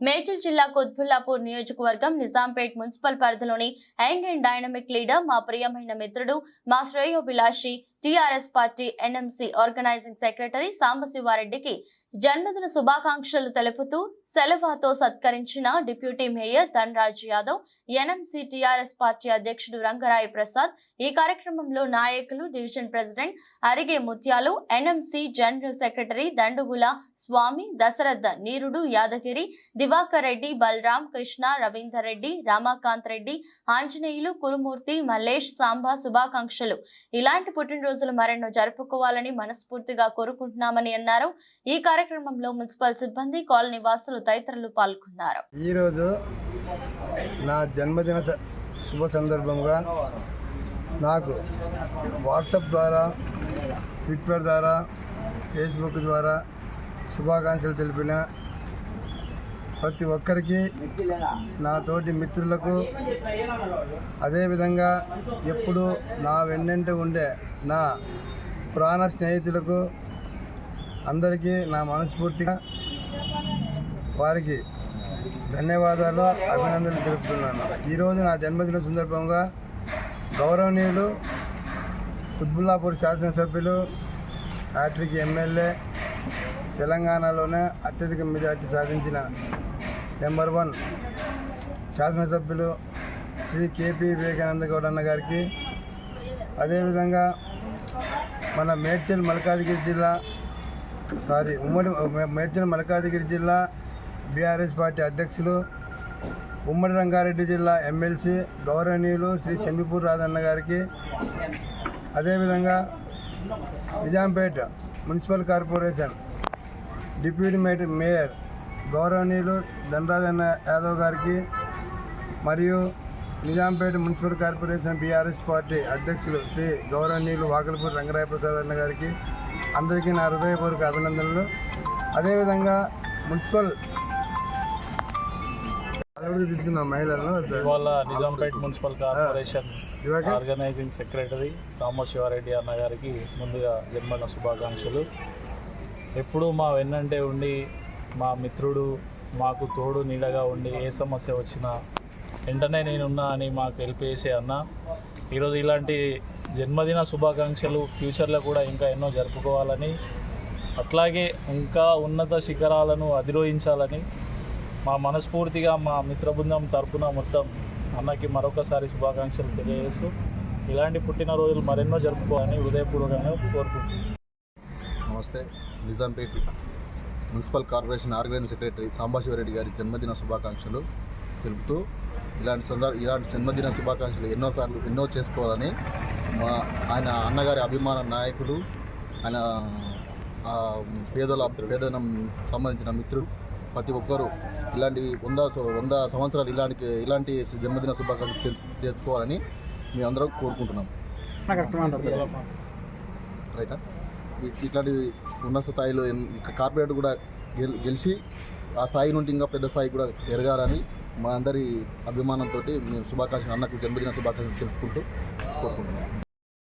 మేడ్చల్ జిల్లా కుత్బుల్లాపూర్ నియోజకవర్గం నిజాంపేట్ మున్సిపల్ పరిధిలోని యంగ్ అండ్ డైనమిక్ లీడర్ మా ప్రియమైన మిత్రుడు మా శ్రేయోభిలాషి TRS party NMC organising secretary సాంబశివారెడ్డికి జన్మదిన శుభాకాంక్షలు తెలుపుతూ సెలవాతో సత్కరించిన deputy mayor Dhanaraj Yadav NMC TRS party అధ్యక్షుడు రంగరాయ్ ప్రసాద్ ఈ కార్యక్రమంలో నాయకులు division president Arige Mutyalu NMC general secretary Dandugula Swamy Dasharatha Nirudu Yadagiri Divakar Reddy Balaram Krishna Ravinder Reddy Ramakanth Reddy Anjaneyulu Kurumurthy Mallesh Samba శుభాకాంక్షలు. ఇలాంటి పుట్టినరోజులు మరెన్నో జరుపుకోవాలని మనస్ఫూర్తిగా కోరుకుంటున్నామని అన్నారు. ఈ కార్యక్రమంలో మున్సిపల్ సిబ్బంది కాలనీ వాసులు తదితరులు పాల్గొన్నారు. ఈరోజు నా జన్మదిన స- శుభ సందర్భంగా నాకు వాట్సాప్ ద్వారా ట్విట్టర్ ద్వారా ఫేస్బుక్ ద్వారా శుభాకాంక్షలు తెలిపిన ప్రతి ఒక్కరికి నా తోటి మిత్రులకు అదేవిధంగా ఎప్పుడు నా వెన్నంటే ఉండే నా ప్రాణ స్నేహితులకు అందరికీ నా మనస్ఫూర్తిగా వారికి ధన్యవాదాలు అభినందనలు తెలుపుతున్నాను. ఈరోజు నా జన్మదిన సందర్భంగా గౌరవనీయులు కుత్బుల్లాపూర్ శాసనసభ్యులు హ్యాట్రిక్ ఎమ్మెల్యే తెలంగాణలోనే అత్యధిక మెజార్టీ సాధించిన నెంబర్ వన్ శాసనసభ్యులు శ్రీ కేపీ వివేకానంద గౌడ్ అన్న గారికి. అదేవిధంగా మన మేడ్చల్ మల్కాజిగిరి జిల్లా సారీ ఉమ్మడి మేడ్చల్ మల్కాజిగిరి జిల్లా బీఆర్ఎస్ పార్టీ అధ్యక్షులు ఉమ్మడి రంగారెడ్డి జిల్లా ఎమ్మెల్సీ గౌరవనీయులు శ్రీ సెమిపూర్ రాజన్న గారికి. అదేవిధంగా నిజాంపేట మున్సిపల్ కార్పొరేషన్ డిప్యూటీ మేట మేయర్ గౌరవనీయులు ధనరాజన్న యాదవ్ గారికి మరియు Nizampet municipal corporation BRS party అధ్యక్షులు శ్రీ గౌరవనీయులు వాకలపూడి రంగరాయ ప్రసాద్ అన్న గారికి అందరికీ నా హృదయపూర్వక అభినందనలు. అదేవిధంగా మున్సిపల్ అభివృద్ధి తీసుకున్న మహిళలను. ఇవాళ Nizampet municipal corporation organising secretary Sambasiva Reddy అన్న గారికి ముందుగా జన్మదిన శుభాకాంక్షలు. ఎప్పుడూ మా వెన్నంటే ఉండి మా మిత్రుడు మాకు తోడు నీడగా ఉండి ఏ సమస్య వచ్చినా వెంటనే నేనున్నా అని మాకు హెల్ప్ చేసే అన్న. ఈరోజు ఇలాంటి జన్మదిన శుభాకాంక్షలు ఫ్యూచర్లో కూడా ఇంకా ఎన్నో జరుపుకోవాలని అట్లాగే ఇంకా ఉన్నత శిఖరాలను అధిరోహించాలని మా మనస్ఫూర్తిగా మా మిత్రబృందం తరఫున తరపున మొత్తం అన్నకి మరొకసారి శుభాకాంక్షలు తెలియజేస్తూ ఇలాంటి పుట్టినరోజులు మరెన్నో జరుపుకోవాలని హృదయపూర్వకంగా కోరుకుంటున్నాను. నమస్తే Nizampet. Municipal corporation organising secretary Sambasiva Reddy గారి జన్మదిన శుభాకాంక్షలు తెలుపుతూ ఇలాంటి సందర్ ఇలాంటి జన్మదిన శుభాకాంక్షలు ఎన్నోసార్లు ఎన్నో చేసుకోవాలని మా ఆయన అన్నగారి అభిమాన నాయకులు ఆయన పేదల పేదనం సంబంధించిన మిత్రులు ప్రతి ఒక్కరూ ఇలాంటి వంద వంద సంవత్సరాలు ఇలాంటి ఇలాంటి జన్మదిన శుభాకాంక్షలు తెలు- తెలుపుకోవాలని మేమందరం కోరుకుంటున్నాం. రైటా? ఇట్లాంటి ఉన్నత స్థాయిలో కార్పొరేట్ కూడా గెల్ గెలిచి ఆ స్థాయి నుండి ఇంకా పెద్ద స్థాయి కూడా ఎరగాలని మా అందరి అభిమానంతో మేము శుభాకాంక్షలు అన్నకు జన్మదిన శుభాకాంక్షలు తెలుపుకుంటూ కోరుకుంటున్నాం.